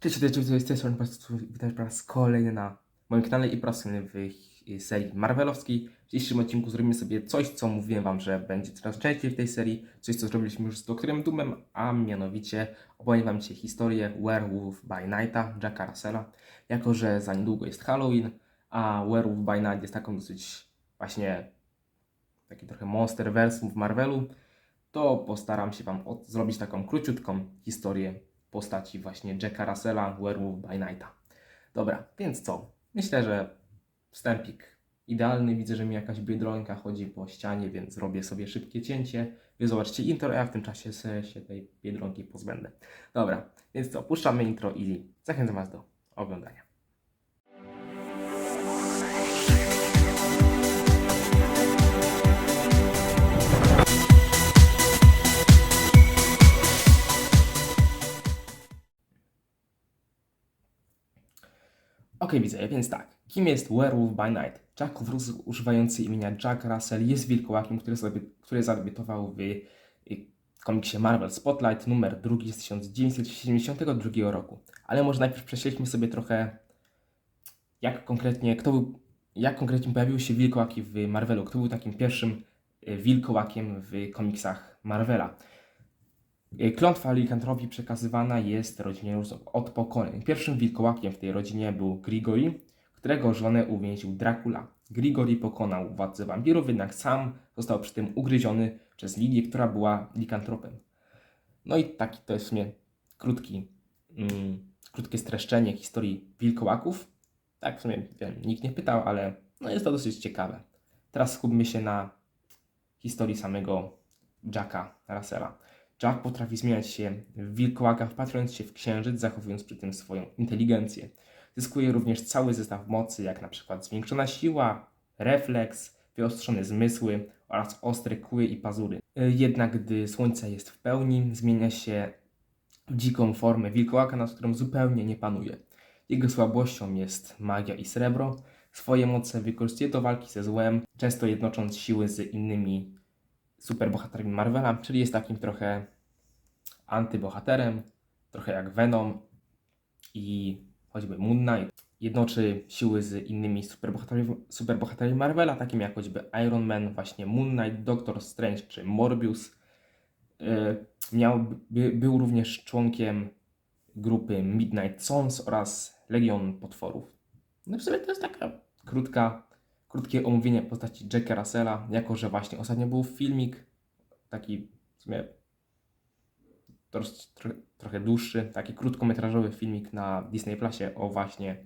Cześć, cześć, cześć, z witam po raz kolejny na moim kanale i po raz kolejny w y, serii Marvelowskiej. W dzisiejszym odcinku zrobimy sobie coś, co mówiłem Wam, że będzie coraz częściej w tej serii, coś, co zrobiliśmy już z Doktorem Doomem, a mianowicie opowiem Wam dzisiaj historię Werewolf by Nighta, Jacka Russella, jako że za niedługo jest Halloween, a Werewolf by Night jest taką dosyć właśnie taki trochę monsterversum w Marvelu, to postaram się Wam zrobić taką króciutką historię postaci właśnie Jacka Russella, Werewolf by Nighta. Dobra, więc co? Myślę, że wstępik idealny. Widzę, że mi jakaś biedronka chodzi po ścianie, więc zrobię sobie szybkie cięcie. Wy zobaczcie intro, a ja w tym czasie się tej biedronki pozbędę. Dobra, więc co? Puszczamy intro i zachęcam Was do oglądania. Ok, widzę, więc tak. Kim jest Werewolf by Night? Jack Bruce używający imienia Jack Russell jest wilkołakiem, który, zadebi- który zadebiutował w y, komiksie Marvel Spotlight numer 2 z 1972 roku. Ale może najpierw prześledźmy sobie trochę jak konkretnie, kto był, jak konkretnie pojawiły się wilkołaki w Marvelu, kto był takim pierwszym y, wilkołakiem w komiksach Marvela. Y, Klątwa likantropi przekazywana jest rodzinie już od pokoleń. Pierwszym wilkołakiem w tej rodzinie był Grigori, którego żonę uwięził Dracula. Grigori pokonał władcę wampirów, jednak sam został przy tym ugryziony przez Lidię, która była likantropem. No i taki to jest w sumie krótki, mm, krótkie streszczenie historii wilkołaków. Tak w sumie wiem, nikt nie pytał, ale no jest to dosyć ciekawe. Teraz skupmy się na historii samego Jacka Russella. Jack potrafi zmieniać się w wilkołaka, wpatrując się w księżyc, zachowując przy tym swoją inteligencję. Zyskuje również cały zestaw mocy, jak na przykład zwiększona siła, refleks, wyostrzone zmysły oraz ostre kły i pazury. Y, Jednak gdy słońce jest w pełni, zmienia się w dziką formę wilkołaka, nad którą zupełnie nie panuje. Jego słabością jest magia i srebro. Swoje moce wykorzystuje do walki ze złem, często jednocząc siły z innymi superbohaterami Marvela, czyli jest takim trochę antybohaterem, trochę jak Venom i choćby Moon Knight. Jednoczy siły z innymi superbohaterami, Marvela, takim jak choćby Iron Man, właśnie Moon Knight, Doctor Strange czy Morbius. Yy, Miał, by, był również członkiem grupy Midnight Suns oraz Legion Potworów. No w sumie to jest taka krótka, krótkie omówienie postaci Jacka Russella, jako że właśnie ostatnio był filmik, taki w sumie trochę dłuższy, taki krótkometrażowy filmik na Disney Plusie o właśnie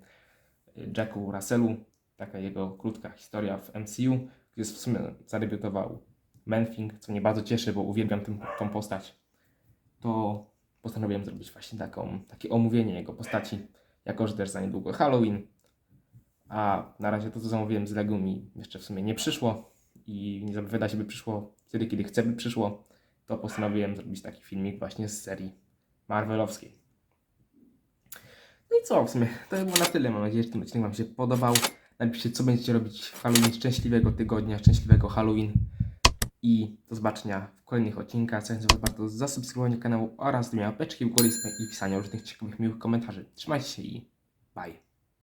y, Jacku Russellu, taka jego krótka historia w MCU, gdzie w sumie zadebiutował Man-Thing, co mnie bardzo cieszy, bo uwielbiam tym, tą postać. To postanowiłem zrobić właśnie taką, takie omówienie jego postaci, jako że też za niedługo Halloween, a na razie to, co zamówiłem z Lego mi jeszcze w sumie nie przyszło i nie zapowiada się, by przyszło wtedy, kiedy chcę, by przyszło, to postanowiłem zrobić taki filmik właśnie z serii Marvelowskiej. No i co, w sumie to było na tyle. Mam nadzieję, że ten odcinek Wam się podobał. Napiszcie, co będziecie robić w Halloween. Szczęśliwego tygodnia, szczęśliwego Halloween. I do zobaczenia w kolejnych odcinkach. Zachęcam Was bardzo do zasubskrybowania kanału oraz do łapeczki w górę i pisania różnych ciekawych, miłych komentarzy. Trzymajcie się i bye.